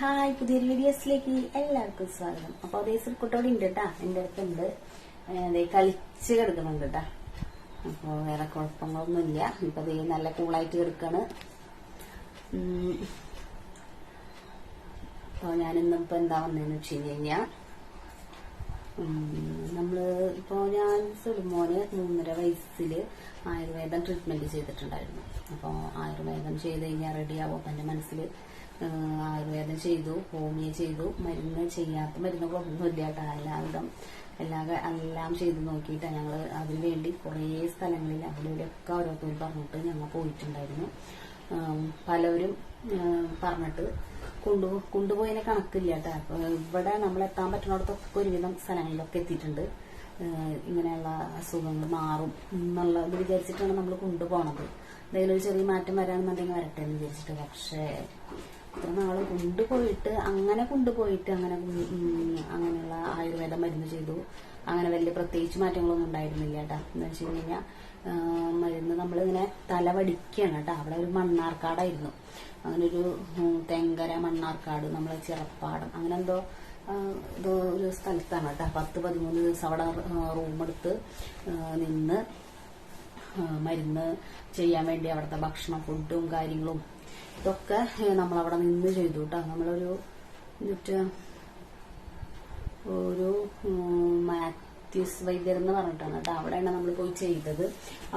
Hi പുതിയൊരു വീഡിയോസിലേക്ക് എല്ലാവർക്കും സ്വാഗതം. അപ്പൊ അതേ കുട്ടോടെ ഉണ്ട് കേട്ടാ എന്റെ അടുത്തുണ്ട്. അതേ കളിച്ച് കിടക്കുന്നുണ്ട് കേട്ടാ അപ്പൊ വേറെ കുഴപ്പങ്ങളൊന്നുമില്ല. ഇപ്പൊ അതേ നല്ല കൂളായിട്ട് കിടക്കാണ്. ഉം. അപ്പൊ ഞാനിന്ന് ഇപ്പൊ എന്താ വന്നതെന്ന് വെച്ച് കഴിഞ്ഞ് നമ്മൾ ഇപ്പൊ ഞാൻ സുടുമോന് മൂന്നര വയസ്സിൽ ആയുർവേദം ട്രീറ്റ്മെന്റ് ചെയ്തിട്ടുണ്ടായിരുന്നു. അപ്പോൾ ആയുർവേദം ചെയ്ത് കഴിഞ്ഞാൽ റെഡിയാവും എന്റെ മനസ്സിൽ ആയുർവേദം ചെയ്തു ഹോമിയോ ചെയ്തു മരുന്ന് ചെയ്യാത്ത മരുന്നുകളൊന്നുമില്ല കേട്ടോ എല്ലാവിധം. എല്ലാ എല്ലാം ചെയ്ത് നോക്കിയിട്ടാണ് ഞങ്ങൾ അതിന് വേണ്ടി കുറേ സ്ഥലങ്ങളിൽ അവിടെ ഇവിടെയൊക്കെ പറഞ്ഞിട്ട് ഞങ്ങൾ പോയിട്ടുണ്ടായിരുന്നു. പലവരും പറഞ്ഞിട്ട് കൊണ്ടു കൊണ്ടുപോയതിന് കണക്കില്ല കേട്ടോ. ഇവിടെ നമ്മൾ എത്താൻ പറ്റുന്നിടത്തൊക്കെ ഒരുവിധം സ്ഥലങ്ങളിലൊക്കെ എത്തിയിട്ടുണ്ട്. ഇങ്ങനെയുള്ള അസുഖങ്ങൾ മാറും എന്നുള്ള ഇത് വിചാരിച്ചിട്ടാണ് നമ്മൾ കൊണ്ടുപോകണത് എന്തെങ്കിലും ഒരു ചെറിയ മാറ്റം വരാണെന്നുണ്ടെങ്കിൽ വരട്ടെ എന്ന് വിചാരിച്ചിട്ട്. പക്ഷേ ഇത്ര നാൾ കൊണ്ടുപോയിട്ട് അങ്ങനെ കൊണ്ടുപോയിട്ട് അങ്ങനെ അങ്ങനെയുള്ള ആയുർവേദ മരുന്ന് ചെയ്തു. അങ്ങനെ വലിയ പ്രത്യേകിച്ച് മാറ്റങ്ങളൊന്നും ഉണ്ടായിരുന്നില്ല കേട്ടാ. എന്ന് വെച്ച് കഴിഞ്ഞാൽ മരുന്ന് നമ്മളിങ്ങനെ തല വടിക്കുകയാണ് കേട്ടോ. അവിടെ ഒരു മണ്ണാർക്കാടായിരുന്നു അങ്ങനെ ഒരു തെങ്കര മണ്ണാർക്കാട് നമ്മളെ ചിറപ്പാടം അങ്ങനെ എന്തോ ഇത് ഒരു സ്ഥലത്താണ് കേട്ടോ. പത്ത് പതിമൂന്ന് ദിവസം അവിടെ റൂമെടുത്ത് നിന്ന് മരുന്ന് ചെയ്യാൻ വേണ്ടി അവിടുത്തെ ഭക്ഷണം ഫുഡും കാര്യങ്ങളും ഇതൊക്കെ നമ്മൾ നമ്മളവിടെ നിന്ന് ചെയ്തു കേട്ടോ നമ്മളൊരു എന്നിട്ട് ഒരു മാത്യൂസ് വൈദ്യർ എന്ന് പറഞ്ഞിട്ടാണ് കേട്ടോ. അവിടെയാണ് നമ്മൾ പോയി ചെയ്തത്.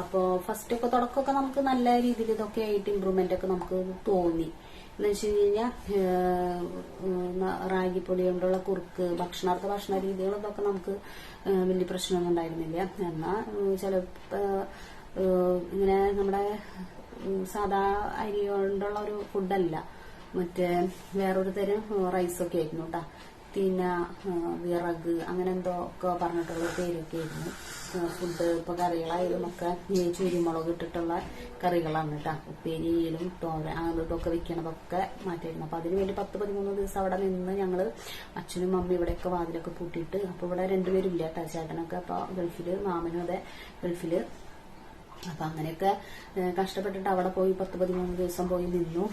അപ്പോൾ ഫസ്റ്റ് ഒക്കെ തുടക്കമൊക്കെ നമുക്ക് നല്ല രീതിയിൽ ഇതൊക്കെ ആയിട്ട് ഇമ്പ്രൂവ്മെന്റ് ഒക്കെ നമുക്ക് തോന്നി. എന്ന് വെച്ച് കഴിഞ്ഞാൽ റാഗിപ്പൊടി കൊണ്ടുള്ള കുറുക്ക് ഭക്ഷണാർത്ഥ ഭക്ഷണ രീതികളൊക്കെ നമുക്ക് വലിയ പ്രശ്നമൊന്നും ഉണ്ടായിരുന്നില്ല. എന്നാൽ ചില ഇങ്ങനെ നമ്മുടെ സാധാ അരി കൊണ്ടുള്ള ഒരു ഫുഡല്ല മറ്റേ വേറൊരു തരം റൈസൊക്കെ ആയിരുന്നു കേട്ടാ തിന വിറക് അങ്ങനെ എന്തോ ഒക്കെ പറഞ്ഞിട്ടുള്ള പേരൊക്കെ ആയിരുന്നു. ഫുഡ് ഇപ്പൊ കറികളായാലും ഒക്കെ ചുരിമുളക് ഇട്ടിട്ടുള്ള കറികളാണ് കേട്ടാ ഉപ്പേരിയിലും തോര അതൊക്കെ വെക്കണതൊക്കെ മാറ്റിയിരുന്നു. അപ്പൊ അതിന് വേണ്ടി പത്ത് പതിമൂന്ന് ദിവസം അവിടെ നിന്ന് ഞങ്ങൾ അച്ഛനും അമ്മയും ഇവിടെയൊക്കെ വാതിലൊക്കെ പൂട്ടിയിട്ട് അപ്പൊ ഇവിടെ രണ്ടുപേരും ഇല്ല കേട്ടോ ചേട്ടനൊക്കെ. അപ്പൊ ഗൾഫിൽ മാമനും അതെ ഗൾഫിൽ. അപ്പൊ അങ്ങനെയൊക്കെ കഷ്ടപ്പെട്ടിട്ട് അവിടെ പോയി പത്ത് പതിമൂന്ന് ദിവസം പോയി നിന്നു.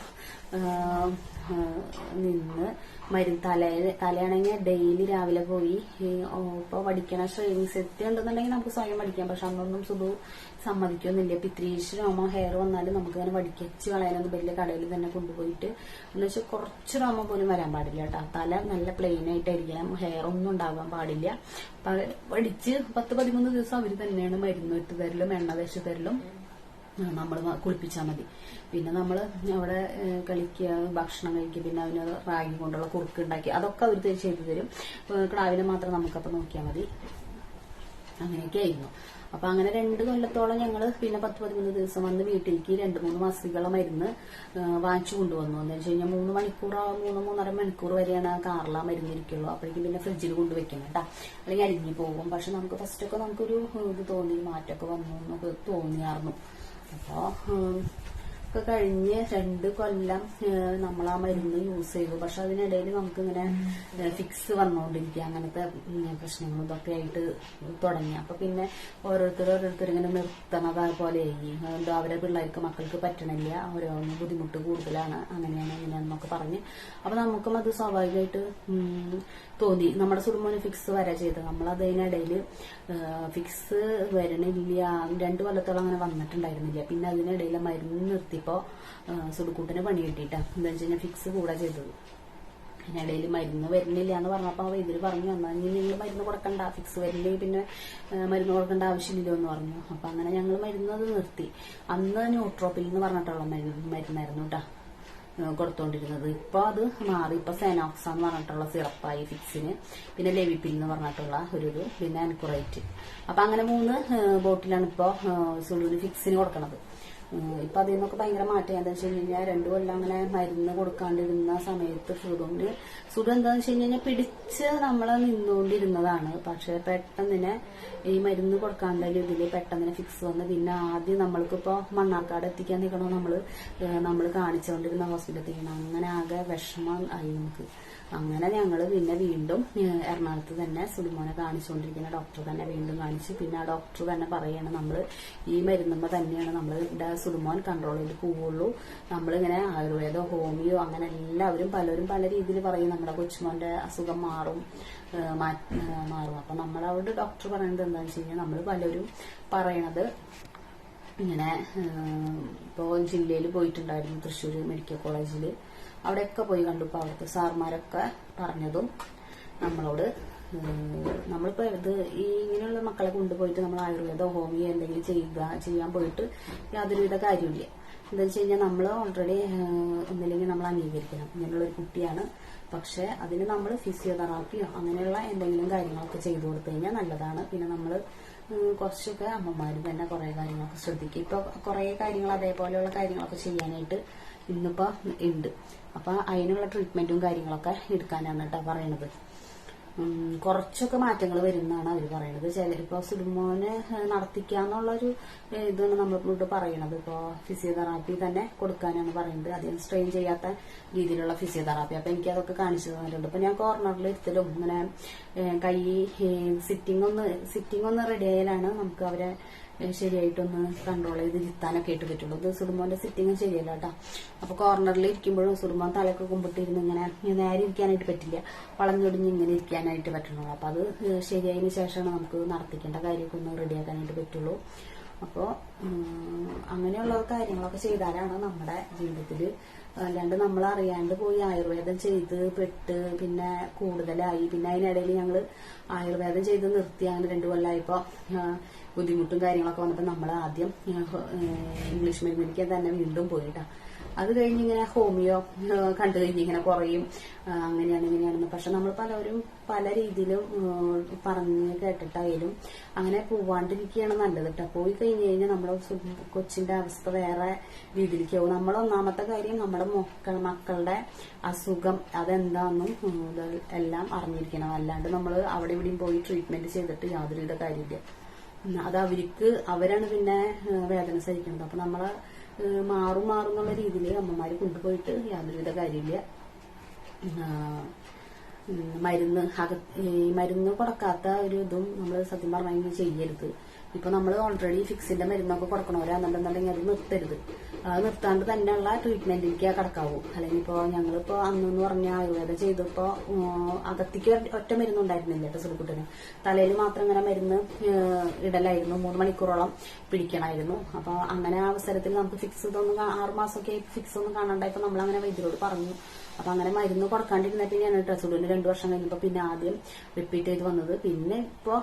നിന്ന്. മരുന്ന് തല തലയാണെങ്കിൽ ഡെയിലി രാവിലെ പോയി ഇപ്പൊ പഠിക്കണ എത്തി ഉണ്ടെന്നുണ്ടെങ്കിൽ നമുക്ക് സ്വയം പഠിക്കാം. പക്ഷെ അന്നൊന്നും സുധു സമ്മതിക്കൊന്നുമില്ല ഇപ്പൊ ഇത്തിരീശ് രോമോ ഹെയർ വന്നാലും നമുക്ക് അങ്ങനെ പഠിക്കച്ച് കളയാനൊന്നും വലിയ കടയിൽ തന്നെ കൊണ്ടുപോയിട്ട്. എന്ന് വെച്ചാൽ കുറച്ച് രോമം പോലും വരാൻ പാടില്ല കേട്ടോ. തല നല്ല പ്ലെയിൻ ആയിട്ടായിരിക്കണം. ഹെയർ ഒന്നും ഉണ്ടാകാൻ പാടില്ല. വടിച്ച് പത്ത് പതിമൂന്ന് ദിവസം അവർ തന്നെയാണ് മരുന്ന് ഇട്ട് തരലും എണ്ണ തേച്ച് തരലും. നമ്മൾ കുളിപ്പിച്ചാൽ മതി. പിന്നെ നമ്മൾ അവിടെ കളിക്കുക ഭക്ഷണം കഴിക്കുക പിന്നെ അവന് റാഗി കൊണ്ടുള്ള കുറുക്ക് ഉണ്ടാക്കി അതൊക്കെ അവർ ചെയ്തു തരും. ക്ലാവിനെ മാത്രം നമുക്കപ്പോൾ നോക്കിയാൽ മതി. അങ്ങനെയൊക്കെ ആയിരുന്നു. അപ്പൊ അങ്ങനെ രണ്ട് കൊല്ലത്തോളം ഞങ്ങൾ പിന്നെ പത്ത് പതിമൂന്ന് ദിവസം വന്ന് വീട്ടിലേക്ക് രണ്ട് മൂന്ന് മാസികളെ മരുന്ന് വാങ്ങിച്ചു കൊണ്ടുവന്നു. എന്ന് വെച്ച് കഴിഞ്ഞാൽ മൂന്ന് മണിക്കൂർ മൂന്ന് മൂന്നര മണിക്കൂർ വരെയാണ് ആ കാറിൽ ആ മരുന്ന് ഇരിക്കുള്ളൂ. അപ്പോഴേക്കും പിന്നെ ഫ്രിഡ്ജിൽ കൊണ്ടുവയ്ക്കണം കേട്ടോ. അല്ലെങ്കിൽ അരിഞ്ഞു പോകും. പക്ഷെ നമുക്ക് ഫസ്റ്റ് ഒക്കെ നമുക്കൊരു ഇത് തോന്നി മാറ്റമൊക്കെ വന്നു എന്നൊക്കെ തോന്നിയായിരുന്നു അപ്പോ ഉം, ഒക്കെ കഴിഞ്ഞ് രണ്ട് കൊല്ലം നമ്മൾ ആ മരുന്ന് യൂസ് ചെയ്തു. പക്ഷെ അതിനിടയിൽ നമുക്ക് ഇങ്ങനെ ഫിക്സ് വന്നുകൊണ്ടിരിക്കുക അങ്ങനത്തെ പ്രശ്നങ്ങളും ഇതൊക്കെ ആയിട്ട് തുടങ്ങി. അപ്പൊ പിന്നെ ഓരോരുത്തർ ഓരോരുത്തർ ഇങ്ങനെ നിർത്തണത് പോലെ എന്തോ അവരെ പിള്ളേർക്ക് മക്കൾക്ക് പറ്റണില്ല. ഓരോന്ന് ബുദ്ധിമുട്ട് കൂടുതലാണ്. അങ്ങനെയാണ് ഇങ്ങനെയാണെന്നൊക്കെ പറഞ്ഞ്. അപ്പൊ നമുക്കും അത് സ്വാഭാവികമായിട്ട് തോന്നി. നമ്മുടെ സുടുമോന് ഫിക്സ് വരാ ചെയ്തത്. നമ്മൾ അതിനിടയിൽ ഫിക്സ് വരണില്ല. രണ്ടു കൊല്ലത്തോളം അങ്ങനെ വന്നിട്ടുണ്ടായിരുന്നില്ല. പിന്നെ അതിനിടയിൽ മരുന്ന് നിർത്തിയപ്പോ ആ, സുടുക്കൂട്ടിന് പണി കിട്ടിയിട്ടാ. എന്താ വെച്ച് കഴിഞ്ഞാൽ ഫിക്സ് കൂടാ ചെയ്തത്. അതിനിടയിൽ മരുന്ന് വരുന്നില്ല എന്ന് പറഞ്ഞപ്പോൾ ആ വൈദ്യുതി പറഞ്ഞു എന്നാൽ നിങ്ങൾ മരുന്ന് കൊടുക്കണ്ട ഫിക്സ് വരില്ലേ പിന്നെ മരുന്ന് കൊടുക്കേണ്ട ആവശ്യമില്ലല്ലോ എന്ന് പറഞ്ഞു. അപ്പൊ അങ്ങനെ ഞങ്ങൾ മരുന്ന് അത് നിർത്തി. അന്ന് ന്യൂട്രോപ്പിൽ എന്ന് പറഞ്ഞിട്ടുള്ള മരുന്ന് മരുന്നായിരുന്നു കേട്ടാ കൊടുത്തോണ്ടിരുന്നത്. ഇപ്പൊ അത് മാറി. ഇപ്പൊ സെനോക്സ് എന്ന് പറഞ്ഞിട്ടുള്ള സിറപ്പായി ഫിക്സിന് പിന്നെ ലെവിപ്പിൽ എന്ന് പറഞ്ഞിട്ടുള്ള ഒരു ഇത് പിന്നെ അൻകുറൈറ്റ്. അപ്പൊ അങ്ങനെ മൂന്ന് ബോട്ടിലാണ് ഇപ്പൊ സുളുവിന് ഫിക്സിന് കൊടുക്കണത്. ഇപ്പൊ അതിൽ നിന്നൊക്കെ ഭയങ്കര മാറ്റം. എന്താ വെച്ച് കഴിഞ്ഞാൽ രണ്ടു കൊല്ലം അങ്ങനെ മരുന്ന് കൊടുക്കാണ്ടിരുന്ന സമയത്ത് സുഖമുണ്ട്. സുഖം എന്താന്ന് വെച്ച് കഴിഞ്ഞാൽ പിടിച്ച് നമ്മളെ നിന്നുകൊണ്ടിരുന്നതാണ്. പക്ഷെ പെട്ടെന്നിനെ ഈ മരുന്ന് കൊടുക്കാണ്ടൊരു ഇതിൽ പെട്ടെന്ന് ഫിക്സ് വന്ന് പിന്നെ ആദ്യം നമ്മൾക്കിപ്പോ മണ്ണാർക്കാട് എത്തിക്കാൻ നിൽക്കണോ നമ്മൾ? നമ്മൾ കാണിച്ചുകൊണ്ടിരുന്ന ഹോസ്പിറ്റലിൽ അങ്ങനെ ആകെ വിഷമം ആയി നമുക്ക്. അങ്ങനെ ഞങ്ങൾ പിന്നെ വീണ്ടും എറണാകുളത്ത് തന്നെ സുലിമോനെ കാണിച്ചുകൊണ്ടിരിക്കുന്ന ഡോക്ടർ തന്നെ വീണ്ടും കാണിച്ച് പിന്നെ ആ ഡോക്ടർ തന്നെ പറയാണ് നമ്മൾ ഈ മരുന്നുമ്മ തന്നെയാണ് നമ്മൾ സുലിമോൻ കൺട്രോൾ ചെയ്ത് പോവുള്ളൂ. നമ്മളിങ്ങനെ ആയുർവേദം ഹോമിയോ അങ്ങനെ എല്ലാവരും പലരും പല രീതിയിൽ പറയും നമ്മുടെ കൊച്ചുമോന്റെ അസുഖം മാറും മാറും. അപ്പൊ നമ്മളവിടെ ഡോക്ടർ പറയുന്നത് എന്താണെന്ന് വെച്ച് കഴിഞ്ഞാൽ നമ്മൾ പലരും പറയണത് ഇങ്ങനെ ഇപ്പോൾ ജില്ലയിൽ പോയിട്ടുണ്ടായിരുന്നു തൃശ്ശൂർ മെഡിക്കൽ കോളേജിൽ അവിടെയൊക്കെ പോയി കണ്ടു ഇപ്പോൾ അവിടുത്തെ സാർമാരൊക്കെ പറഞ്ഞതും നമ്മളോട് നമ്മളിപ്പോൾ ഇത് ഈ ഇങ്ങനെയുള്ള മക്കളെ കൊണ്ടുപോയിട്ട് നമ്മൾ ആയുർവേദ ഹോമിയോ എന്തെങ്കിലും ചെയ്യുക ചെയ്യാൻ പോയിട്ട് യാതൊരുവിധ കാര്യമില്ല എന്താ വെച്ച് കഴിഞ്ഞാൽ നമ്മൾ ഓൾറെഡി ഒന്നില്ലെങ്കിൽ നമ്മൾ അംഗീകരിക്കണം. ഇങ്ങനെയുള്ള ഒരു കുട്ടിയാണ് പക്ഷെ അതിന് നമ്മൾ ഫിസിയോതെറാപ്പിയോ അങ്ങനെയുള്ള എന്തെങ്കിലും കാര്യങ്ങളൊക്കെ ചെയ്തു കൊടുത്തു കഴിഞ്ഞാൽ നല്ലതാണ്. പിന്നെ നമ്മൾ കുറച്ചൊക്കെ അമ്മമാർ തന്നെ കുറേ കാര്യങ്ങളൊക്കെ ശ്രദ്ധിക്കും. ഇപ്പൊ കുറേ കാര്യങ്ങൾ അതേപോലെയുള്ള കാര്യങ്ങളൊക്കെ ചെയ്യാനായിട്ട് ഇന്നിപ്പോ ഉണ്ട് അപ്പൊ അതിനുള്ള ട്രീറ്റ്മെന്റും കാര്യങ്ങളൊക്കെ എടുക്കാനാണ് കേട്ടോ പറയണത്. കുറച്ചൊക്കെ മാറ്റങ്ങൾ വരുന്നതാണ് അവർ പറയുന്നത് ചില ഇപ്പോൾ സുഡുമോനെ നടത്തിക്കാന്നുള്ളൊരു ഇതാണ് നമ്മളിപ്പോട്ട് പറയണത്. ഇപ്പോൾ ഫിസിയോതെറാപ്പി തന്നെ കൊടുക്കാനാണ് പറയുന്നത് അധികം സ്ട്രെയിൻ ചെയ്യാത്ത രീതിയിലുള്ള ഫിസിയോതെറാപ്പി. അപ്പം എനിക്ക് അതൊക്കെ കാണിച്ചു തന്നിട്ടുണ്ട്. ഇപ്പം ഞാൻ കോർണറിൽ ഇരുത്തലും. ഇങ്ങനെ കൈ സിറ്റിംഗ് ഒന്ന് സിറ്റിംഗ് ഒന്ന് റെഡി ആയാലാണ് നമുക്ക് അവരെ ശരിയായിട്ടൊന്ന് കൺട്രോൾ ചെയ്ത് ഇരുത്താനൊക്കെ ആയിട്ട് പറ്റുള്ളൂ. ഇത് സുടുമോന്റെ സിറ്റിംഗ് ശരിയല്ല കേട്ടോ അപ്പൊ കോർണറിൽ ഇരിക്കുമ്പോഴും സുടുമോൻ തലയൊക്കെ കുമ്പിട്ടിരുന്ന് ഇങ്ങനെ നേരെ ഇരിക്കാനായിട്ട് പറ്റില്ല. വളഞ്ഞൊടിഞ്ഞ് ഇങ്ങനെ ഇരിക്കാനായിട്ട് പറ്റുള്ളൂ അപ്പൊ അത് ശരിയായതിനു ശേഷമാണ് നമുക്ക് നടത്തിക്കേണ്ട കാര്യമൊക്കെ ഒന്ന് റെഡിയാക്കാനായിട്ട് പറ്റുള്ളൂ. അപ്പോൾ അങ്ങനെയുള്ള കാര്യങ്ങളൊക്കെ ചെയ്താലാണ് നമ്മുടെ ജീവിതത്തിൽ അല്ലാണ്ട് നമ്മൾ അറിയാണ്ട് പോയി ആയുർവേദം ചെയ്ത് പെട്ട് പിന്നെ കൂടുതലായി. പിന്നെ അതിനിടയിൽ ഞങ്ങൾ ആയുർവേദം ചെയ്ത് നിർത്തി അങ്ങനെ രണ്ടു കൊല്ലായപ്പോ ബുദ്ധിമുട്ടും കാര്യങ്ങളൊക്കെ വന്നപ്പോൾ നമ്മൾ ആദ്യം ഇംഗ്ലീഷ് മരുന്നിലേക്ക് തന്നെ വീണ്ടും പോയിട്ടാ. അത് കഴിഞ്ഞ് ഇങ്ങനെ ഹോമിയോ കണ്ടു കഴിഞ്ഞ് ഇങ്ങനെ കുറയും അങ്ങനെയാണ് ഇങ്ങനെയാണെന്ന്. പക്ഷെ നമ്മൾ പലരും പല രീതിയിലും പറഞ്ഞ് കേട്ടിട്ടായാലും അങ്ങനെ പോവാണ്ടിരിക്കുകയാണ് നല്ലത് കേട്ടോ പോയി കഴിഞ്ഞ് കഴിഞ്ഞാൽ നമ്മുടെ കൊച്ചിന്റെ അവസ്ഥ വേറെ രീതിയിലേക്ക് പോകും. നമ്മൾ ഒന്നാമത്തെ കാര്യം നമ്മുടെ മക്കൾ മക്കളുടെ അസുഖം അതെന്താണെന്നും എല്ലാം അറിഞ്ഞിരിക്കണം. അല്ലാണ്ട് നമ്മൾ അവിടെ ഇവിടെയും പോയി ട്രീറ്റ്മെന്റ് ചെയ്തിട്ട് യാതൊരുവിധ കാര്യമില്ല അത് അവർക്ക് അവരാണ് പിന്നെ വേദന സഹിക്കുന്നത്. അപ്പൊ നമ്മളെ മാറും മാറും എന്നുള്ള രീതിയിൽ അമ്മമാര് കൊണ്ടുപോയിട്ട് യാതൊരുവിധ കാര്യമില്ല. മരുന്ന് അകത്ത് മരുന്ന് കൊടുക്കാത്ത ഒരു ഇതും നമ്മൾ സത്യം പറഞ്ഞു ചെയ്യരുത്. ഇപ്പൊ നമ്മൾ ഓൾറെഡി ഫിക്സിന്റെ മരുന്നൊക്കെ കൊടുക്കണവരാണെന്നുണ്ടെന്നുണ്ടെങ്കിൽ അത് നിർത്തരുത്. അത് നിർത്താണ്ട് തന്നെയുള്ള ട്രീറ്റ്മെന്റിലേക്ക് കടക്കാവൂ. അല്ലെങ്കിൽ ഇപ്പോ ഞങ്ങളിപ്പോ അന്ന് എന്ന് പറഞ്ഞ ആയുർവേദം ചെയ്തപ്പോ അകത്തേക്ക് ഒറ്റ- മരുന്ന് മരുന്നുണ്ടായിരുന്നില്ല കേട്ടോ സുൽക്കുട്ടിന് തലയിൽ മാത്രം ഇങ്ങനെ മരുന്ന് ഇടലായിരുന്നു. മൂന്ന് മണിക്കൂറോളം പിടിക്കണമായിരുന്നു. അപ്പൊ അങ്ങനെ അവസരത്തിൽ നമുക്ക് ഫിക്സ് ഇതൊന്നും ആറുമാസമൊക്കെ ആറ് മാസമൊക്കെ ഫിക്സ് ഒന്നും കാണണ്ടായപ്പോ നമ്മൾ അങ്ങനെ വൈദ്യരോട് പറഞ്ഞു. അപ്പൊ അങ്ങനെ മരുന്ന് കൊടുക്കാണ്ടിരുന്നപ്പോഴാണ് ടെസുഡിന് രണ്ടു വർഷം കഴിഞ്ഞപ്പോ പിന്നെ ആദ്യം റിപ്പീറ്റ് ചെയ്ത് വന്നത്. പിന്നെ ഇപ്പൊ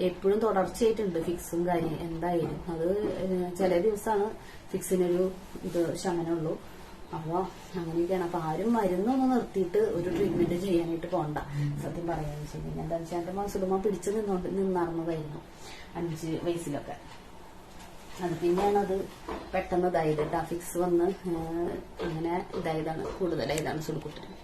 എപ്പോഴും തുടർച്ചയായിട്ടുണ്ട് ഫിക്സും കാര്യം എന്തായാലും അത് ചില ദിവസമാണ് ഫിക്സിനൊരു ഇത് ശമനമുള്ളൂ. അപ്പൊ അങ്ങനെയൊക്കെയാണ്. അപ്പൊ ആരും മരുന്നൊന്നും നിർത്തിയിട്ട് ഒരു ട്രീറ്റ്മെന്റ് ചെയ്യാനായിട്ട് പോണ്ട. സത്യം പറയാന്ന് വെച്ച്. കഴിഞ്ഞാൽ എന്താ വെച്ചാൽ എന്റെ മാസുടുമ്പോ പിടിച്ചു നിന്നോണ്ട് നിന്നറന്നതായിരുന്നു അഞ്ച് വയസ്സിലൊക്കെ. അത് പിന്നെയാണ് അത് പെട്ടെന്ന് ഇതായത് ഫിക്സ് വന്ന് അങ്ങനെ ഇതായതാണ് കൂടുതലായതാണ് സുടുക്കുട്ടിന്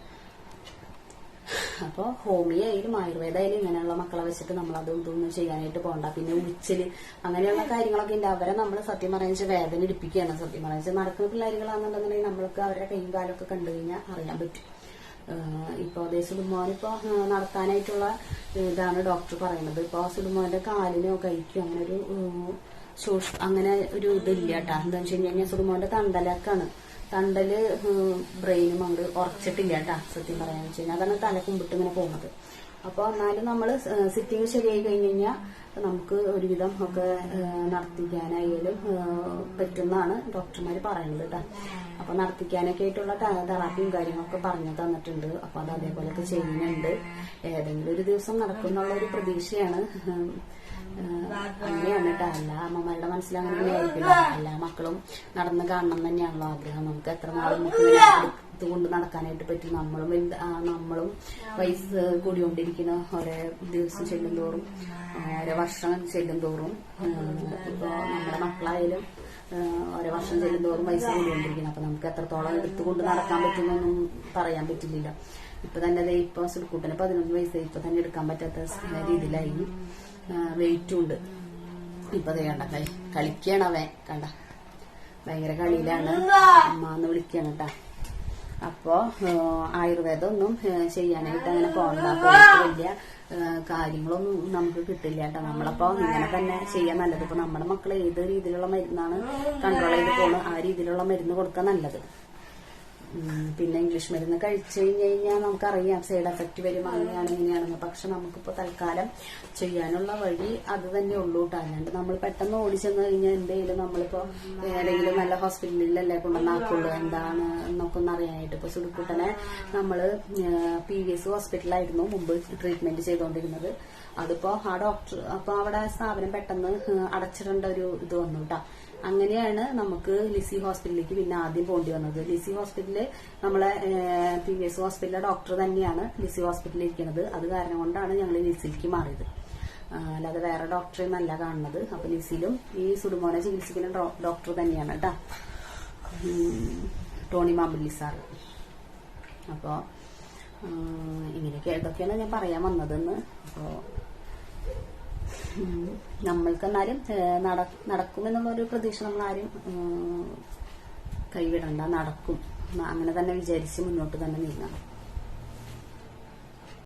അപ്പോൾ ഹോമിയോ ആയാലും ആയുർവേദ ആയാലും ഇങ്ങനെയുള്ള മക്കളെ വെച്ചിട്ട് നമ്മൾ അതും ഇതൊന്നും ചെയ്യാനായിട്ട് പോകണ്ട പിന്നെ ഉച്ചിൽ അങ്ങനെയുള്ള കാര്യങ്ങളൊക്കെ ഉണ്ട്. അവരെ നമ്മൾ സത്യം പറഞ്ഞാൽ വേദന ഇടിപ്പിക്കുകയാണ് സത്യം പറഞ്ഞാൽ നടക്കുന്ന പിള്ളേരുകളാണെന്നുണ്ടെന്നുണ്ടെങ്കിൽ നമ്മൾക്ക് അവരുടെ കൈയും കാലൊക്കെ കണ്ടു കഴിഞ്ഞാൽ അറിയാൻ പറ്റും. ഇപ്പൊ അതേ സുഡുമോൻ ഇപ്പൊ നടത്താനായിട്ടുള്ള ഇതാണ് ഡോക്ടർ പറയുന്നത്. ഇപ്പൊ സുഡുമോന്റെ കാലിനോ കൈക്കോ അങ്ങനെ ഒരു അങ്ങനെ ഒരു ഇതില്ല കേട്ടാ. എന്താന്ന് വെച്ച് കഴിഞ്ഞാൽ സുഡുമോന്റെ തണ്ടലക്കാണ്. തണ്ടൽ ബ്രെയിനും അങ്ങോട്ട് ഉറച്ചിട്ടില്ല കേട്ടാ സത്യം പറയാന്ന് വെച്ച് കഴിഞ്ഞാൽ അതാണ് തല കുമ്പിട്ട് ഇങ്ങനെ പോകുന്നത് അപ്പൊ എന്നാലും നമ്മൾ സിറ്റിങ് ശരിയായി കഴിഞ്ഞ് കഴിഞ്ഞാൽ നമുക്ക് ഒരുവിധം ഒക്കെ നടത്തിക്കാനായാലും പറ്റുന്നതാണ് ഡോക്ടർമാർ പറയുന്നത് കേട്ടോ. അപ്പൊ നടത്തിക്കാനൊക്കെ ആയിട്ടുള്ള തെറാപ്പിയും കാര്യങ്ങളൊക്കെ പറഞ്ഞു തന്നിട്ടുണ്ട്. അപ്പൊ അത് അതേപോലെയൊക്കെ ചെയ്യുന്നുണ്ട്. ഏതെങ്കിലും ഒരു ദിവസം നടക്കും എന്നുള്ള ഒരു പ്രതീക്ഷയാണ് അങ്ങനെയാണ് കേട്ടോ എല്ലാ അമ്മമാരുടെ മനസ്സിൽ അങ്ങനെ തന്നെയായിരിക്കില്ല എല്ലാ മക്കളും നടന്ന് കാണണം എന്ന് തന്നെയാണല്ലോ ആഗ്രഹം. നമുക്ക് എത്ര നാളും നമുക്ക് ഇങ്ങനെ കൊണ്ട് നടക്കാനായിട്ട് പറ്റും. നമ്മളും നമ്മളും വയസ്സ് കൂടിക്കൊണ്ടിരിക്കുന്ന ഓരോ ദിവസം ചെല്ലും തോറും ഓരോ വർഷം ചെല്ലും തോറും ഇപ്പൊ നമ്മുടെ മക്കളായാലും ഓരോ വർഷം ചെല്ലും തോറും വയസ്സ് കൂടിക്കൊണ്ടിരിക്കുന്നു. അപ്പൊ നമുക്ക് എത്രത്തോളം എടുത്തുകൊണ്ട് നടക്കാൻ പറ്റുമെന്നൊന്നും പറയാൻ പറ്റില്ല ഇപ്പൊ തന്നെ ഇപ്പൊ സുൽക്കൂട്ടിന് പതിനൊന്ന് വയസ്സായി. ഇപ്പൊ തന്നെ എടുക്കാൻ പറ്റാത്ത രീതിയിലായി. വെയിറ്റും ഉണ്ട്. ഇപ്പൊ കണ്ട കളി കളിക്കാണ് അവൻ കണ്ട. ഭയങ്കര കളിയിലാണ്. അമ്മന്ന് വിളിക്കാണ് കേട്ടാ അപ്പോ ആയുർവേദം ഒന്നും ചെയ്യാനായിട്ട് അങ്ങനെ പോകണ്ട. വലിയ കാര്യങ്ങളൊന്നും നമുക്ക് കിട്ടില്ല കേട്ടോ നമ്മളപ്പോ ഇങ്ങനെ തന്നെ ചെയ്യാൻ നല്ലത്. ഇപ്പൊ നമ്മുടെ മക്കൾ ഏത് രീതിയിലുള്ള മരുന്നാണ് കൺട്രോൾ ചെയ്ത് പോണ് ആ രീതിയിലുള്ള മരുന്ന് കൊടുക്കാൻ നല്ലത്. പിന്നെ ഇംഗ്ലീഷ് മരുന്ന് കഴിച്ചു കഴിഞ്ഞു കഴിഞ്ഞാൽ നമുക്കറിയാം സൈഡ് എഫക്റ്റ് വരും അങ്ങനെയാണ് ഇങ്ങനെയാണെന്ന്. പക്ഷെ നമുക്കിപ്പോ തൽക്കാലം ചെയ്യാനുള്ള വഴി അത് തന്നെ ഉള്ളൂ കേട്ടോ നമ്മൾ പെട്ടെന്ന് ഓടിച്ചെന്ന് കഴിഞ്ഞാൽ എന്തെങ്കിലും നമ്മളിപ്പോ ഏതെങ്കിലും നല്ല ഹോസ്പിറ്റലിലല്ലേ കൊണ്ടുവന്നാക്കുള്ളൂ എന്താണ് എന്നൊക്കെ ഒന്ന് അറിയാനായിട്ട്. ഇപ്പൊ സുടുക്കുട്ടനെ നമ്മൾ പി വി എസ് ഹോസ്പിറ്റലായിരുന്നു മുമ്പ് ട്രീറ്റ്മെന്റ് ചെയ്തുകൊണ്ടിരുന്നത് അതിപ്പോ ആ ഡോക്ടർ അപ്പൊ അവിടെ സ്ഥാപനം പെട്ടെന്ന് അടച്ചിടേണ്ട ഒരു ഇത് വന്നു കേട്ടോ അങ്ങനെയാണ് നമുക്ക് ലിസി ഹോസ്പിറ്റലിലേക്ക് പിന്നെ ആദ്യം പോണ്ടി വന്നത്. ലിസി ഹോസ്പിറ്റലിൽ നമ്മളെ പി എസ് ഹോസ്പിറ്റലിലെ ഡോക്ടർ തന്നെയാണ് ലിസി ഹോസ്പിറ്റലിൽ ഇരിക്കുന്നത്. അത് കാരണം കൊണ്ടാണ് ഞങ്ങൾ ലിസിയിലേക്ക് മാറിയത്. അല്ലാതെ വേറെ ഡോക്ടറെ നല്ല കാണുന്നത്. അപ്പൊ ലിസിയിലും ഈ സുടുമോനെ ചികിത്സിക്കുന്ന ഡോക്ടർ തന്നെയാണ് കേട്ടോ. Tony Mampally sir. അപ്പോ ഉം, ഇങ്ങനെയൊക്കെ ഇതൊക്കെയാണ് ഞാൻ പറയാൻ വന്നതെന്ന്. അപ്പോ ഉം, നമ്മൾക്ക് എന്നാലും നട- നടക്കുമെന്നുള്ളൊരു പ്രതീക്ഷ നമ്മൾ ആരും കൈവിടണ്ട നടക്കും. അങ്ങനെ തന്നെ വിചാരിച്ച് മുന്നോട്ട് തന്നെ നീങ്ങണം.